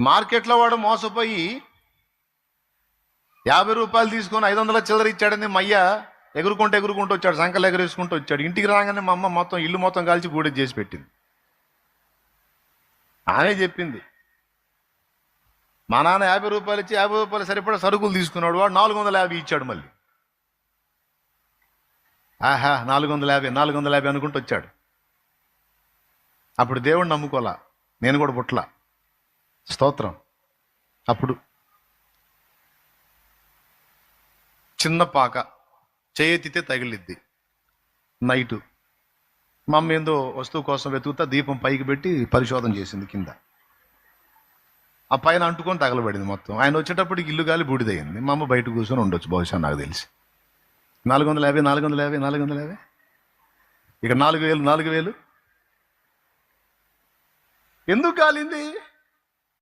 మార్కెట్లో వాడు మోసపోయి యాభై రూపాయలు తీసుకొని ఐదు వందల చిల్లర ఇచ్చాడని మయ్య ఎగురుకుంటూ ఎగురుకుంటూ వచ్చాడు సంకలు ఎగరేసుకుంటూ వచ్చాడు. ఇంటికి రాగానే మా అమ్మ మొత్తం ఇల్లు మొత్తం కాల్చి గూడె చేసి పెట్టింది. ఆమె చెప్పింది మా నాన్న యాభై రూపాయలు ఇచ్చి యాభై రూపాయలు సరిపడా సరుకులు తీసుకున్నాడు వాడు నాలుగు వందల యాభై ఇచ్చాడు మళ్ళీ. ఆహా నాలుగు వందల యాభై నాలుగు వందల యాభై అనుకుంటూ వచ్చాడు. అప్పుడు దేవుడిని నమ్ముకోలా నేను కూడా పుట్ల స్తోత్రం. అప్పుడు చిన్న పాక చేయెత్తితే తగిలిద్ది. నైటు మా ఏందో వస్తువు కోసం వెతుకుతా దీపం పైకి పెట్టి పరిశోధన చేసింది కింద. ఆ పైన అంటుకొని తగలబడింది మొత్తం. ఆయన వచ్చేటప్పటికి ఇల్లు గాలి బూడిదయ్యింది మా అమ్మ బయట కూర్చొని ఉండొచ్చు బహుశా నాకు తెలిసి. నాలుగు వందల యాభై నాలుగు వందల యాభై నాలుగు వందల యాభై? ఇక నాలుగు వేలు నాలుగు వేలు? ఎందుకు కాలింది?